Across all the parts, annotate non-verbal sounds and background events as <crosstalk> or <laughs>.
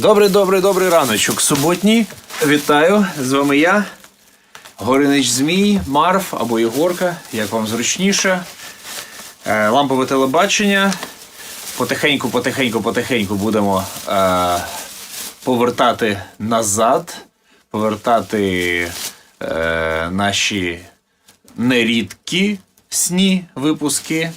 Добрий, добрий, добрий раночок. Суботній. Вітаю. З вами я, Горинич Змій, Марф або Єгорка, як вам зручніше. Е, Лампове телебачення. Потихеньку, потихеньку, потихеньку будемо е, повертати назад, повертати е, наші нерідкі сні випуски.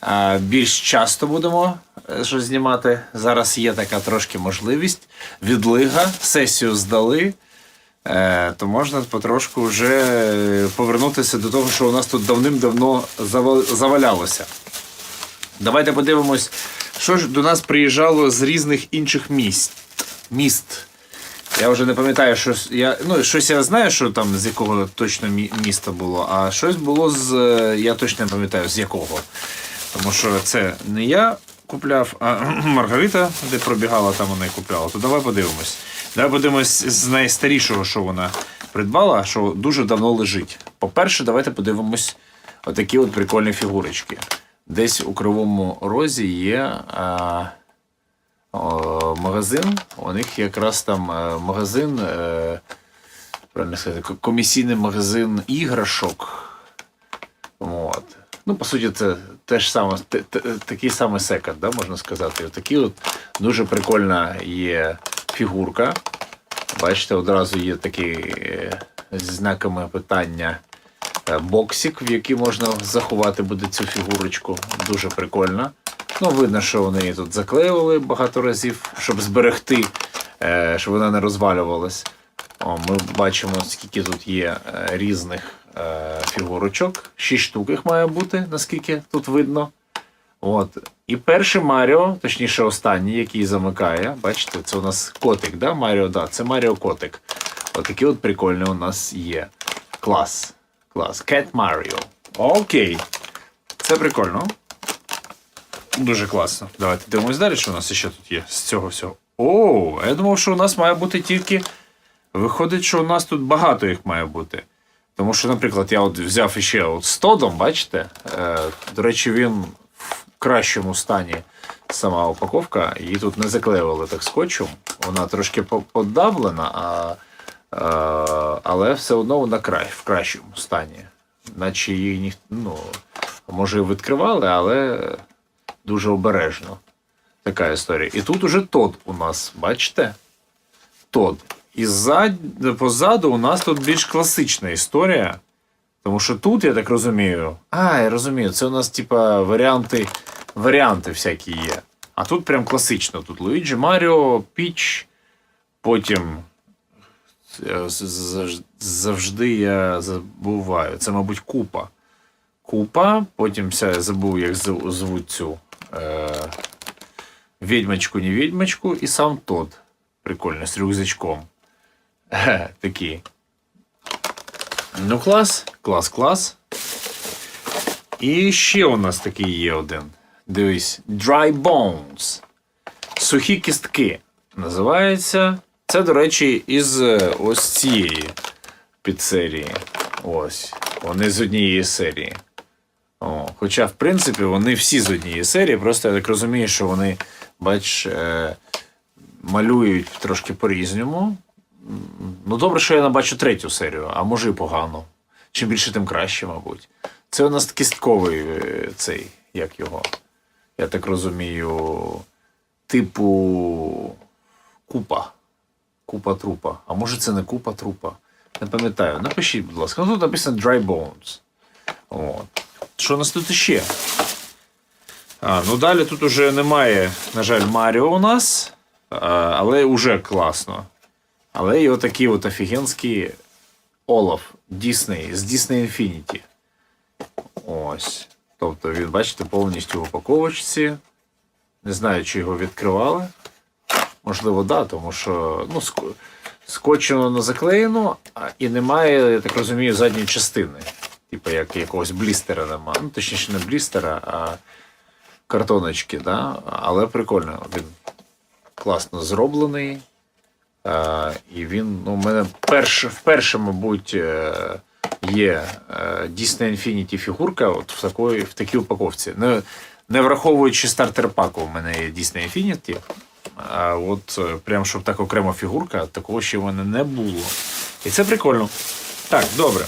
А більш часто будемо е, щось знімати. Зараз є така трошки можливість. Відлига, сесію здали. Е, то можна потрошку вже повернутися до того, що у нас тут давним-давно завалялося. Давайте подивимось, що ж до нас приїжджало з різних інших міст. міст. Я вже не пам'ятаю, що я. Ну, щось я знаю, що там з якого точно міста було, а щось було з. е, Я точно не пам'ятаю, з якого. Тому що це не я купляв, а <clears throat> Маргарита, де пробігала, там вона і купляла. То давай подивимось. Давай подивимось з найстарішого, що вона придбала, що дуже давно лежить. По-перше, давайте подивимось отакі от прикольні фігурочки. Десь у Кривому Розі є а, о, магазин. У них якраз там е, магазин, е, правильно сказати, комісійний магазин іграшок. Ну, по суті, це теж саме, те- те- такий самий секонд, да, можна сказати. І Такі от дуже прикольна є фігурка. Бачите, одразу є такий е, зі знаками питання е, боксик, в який можна заховати буде цю фігурочку. Дуже прикольно. Ну, видно, що вони її тут заклеювали багато разів, щоб зберегти, е, щоб вона не розвалювалась. О, ми бачимо, скільки тут є різних фігурочок. Шість штук їх має бути, наскільки тут видно. От. І перший Маріо, точніше останній, який замикає. Бачите, це у нас котик, да? Маріо, да, це Маріо котик. Отакий от прикольний у нас є. Клас. Клас. Cat Mario. Окей. Це прикольно. Дуже класно. Давайте дивимось далі, що у нас ще тут є з цього всього. О, я думав, що у нас має бути тільки. Виходить, що у нас тут багато їх має бути. Тому що, наприклад, я от взяв іще от з Тодом, бачите? Е, до речі, він в кращому стані сама упаковка. Її тут не заклеювали так скотчем. Вона трошки по- подавлена, а, е, але все одно вона край, в кращому стані. Наче її ні, ну, може і відкривали, але дуже обережно. Така історія. І тут уже Тод у нас, бачите? Тод. І ззад, позаду у нас тут більш класична історія. Тому що тут, я так розумію. А, я розумію, це у нас, типа, варіанти, варіанти всякі є. А тут прям класично. Тут Луїджі Маріо, Піч, потім. е, Завжди я забуваю. Це, мабуть, купа. Купа, потім я забув, як звуть цю. Е, відьмачку, не відьмачку, і сам тот. Прикольно, з рюкзачком. <laughs> Такий. Ну, клас, клас, клас. І ще у нас такий є один. Дивись, Dry Bones. Сухі кістки. Називається. Це, до речі, із е, ось цієї підсерії. Ось. Вони з однієї серії. О, хоча, в принципі, вони всі з однієї серії, просто я так розумію, що вони, бач, е, малюють трошки по-різному. Ну, добре, що я не бачу третю серію, а може і погано. Чим більше, тим краще, мабуть. Це у нас кістковий е, цей, як його. Я так розумію, типу купа. Купа трупа. А може це не купа трупа? Не пам'ятаю. Напишіть, будь ласка. Ну тут написано Dry Bones. От. Що у нас тут іще? А, ну далі тут уже немає, на жаль, Маріо у нас, але вже класно. Але і отакий от офігенський Олаф Дісней з Disney Infinity. Ось. Тобто він, бачите, повністю в упаковочці. Не знаю, чи його відкривали. Можливо, да, тому що ну, ск- скотчем воно заклеєно, і немає, я так розумію, задньої частини. Типу, як якогось блістера немає. Ну, точніше, не блістера, а картоночки, да? але прикольно. Він класно зроблений. І він, ну, у мене перш, вперше, мабуть, е, є е, Disney Infinity фігурка от в, такої, в такій упаковці. Не, не враховуючи стартер паку, у мене є Disney Infinity. А от е, прям щоб так окрема фігурка, такого ще в мене не було. І це прикольно. Так, добре.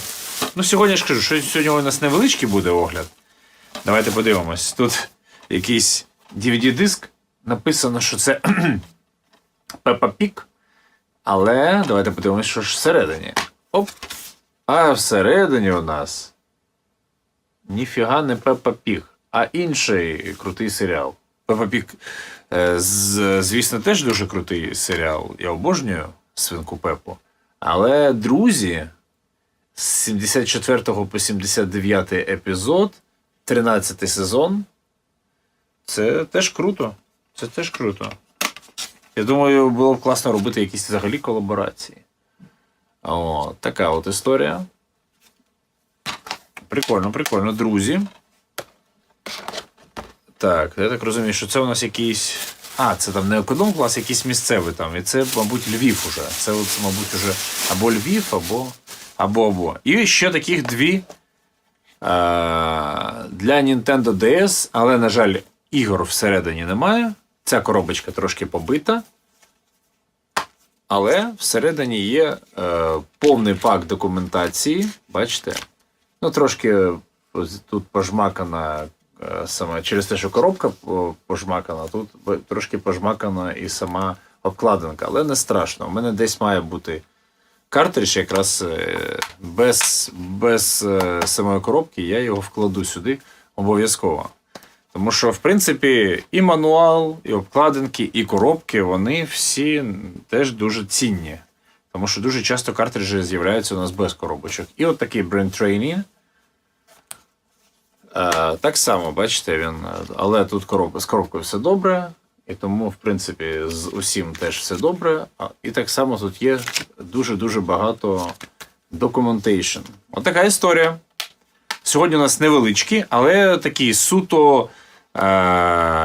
Ну, сьогодні я ж кажу, що сьогодні у нас невеличкий буде огляд. Давайте подивимось. Тут якийсь DVD-диск. Написано, що це <clears throat> Peppa Pig. Але давайте подивимось, що ж всередині. Оп. А всередині у нас ніфіга не Пеппа Піг, а інший крутий серіал. Пеппа Піг, е, звісно, теж дуже крутий серіал. Я обожнюю свинку Пеппу. Але друзі, з 74 по 79 епізод, 13 сезон. Це теж круто. Це теж круто. Я думаю, було б класно робити якісь взагалі колаборації. О, така от історія. Прикольно, прикольно, друзі. Так, я так розумію, що це у нас якийсь. А, це там не економ клас, якийсь місцевий там. І це, мабуть, Львів уже. Це, мабуть, уже або Львів, або. Або або. І ще таких дві е, для Nintendo DS, але, на жаль, ігор всередині немає. Ця коробочка трошки побита. Але всередині є е, повний пак документації. Бачите? Ну, трошки тут пожмакана е, саме через те, що коробка пожмакана, тут трошки пожмакана і сама обкладинка, але не страшно. У мене десь має бути картридж якраз е, без, без е, самої коробки, я його вкладу сюди обов'язково. Тому що, в принципі, і мануал, і обкладинки, і коробки, вони всі теж дуже цінні. Тому що дуже часто картриджі з'являються у нас без коробочок. І от такий Brain Training. Е, так само, бачите, він. Але тут коробка, з коробкою все добре. І тому, в принципі, з усім теж все добре. І так само тут є дуже-дуже багато documentation. От така історія. Сьогодні у нас невеличкі, але такі суто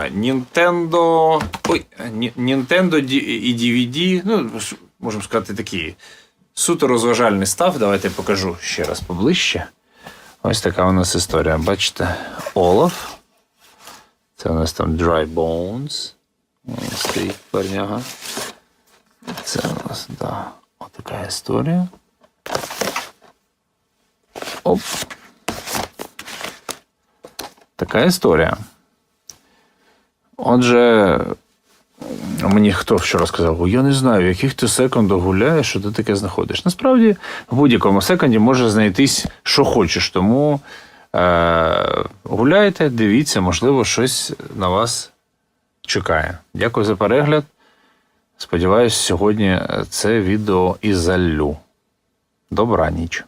Nintendo. Ой, Nintendo і DVD. Ну, можемо сказати, такі суто розважальний став. Давайте я покажу ще раз поближче. Ось така у нас історія. Бачите, Олаф. Це у нас там Dry Bones. Ось стоїть парняга. Це у нас, да, отака історія. Оп. Така історія. Отже, мені хто вчора сказав, я не знаю, в яких ти секундах гуляєш, що ти таке знаходиш. Насправді, в будь-якому секунді може знайтись, що хочеш. Тому е- гуляйте, дивіться, можливо, щось на вас чекає. Дякую за перегляд. Сподіваюсь, сьогодні це відео і залю. Добра ніч.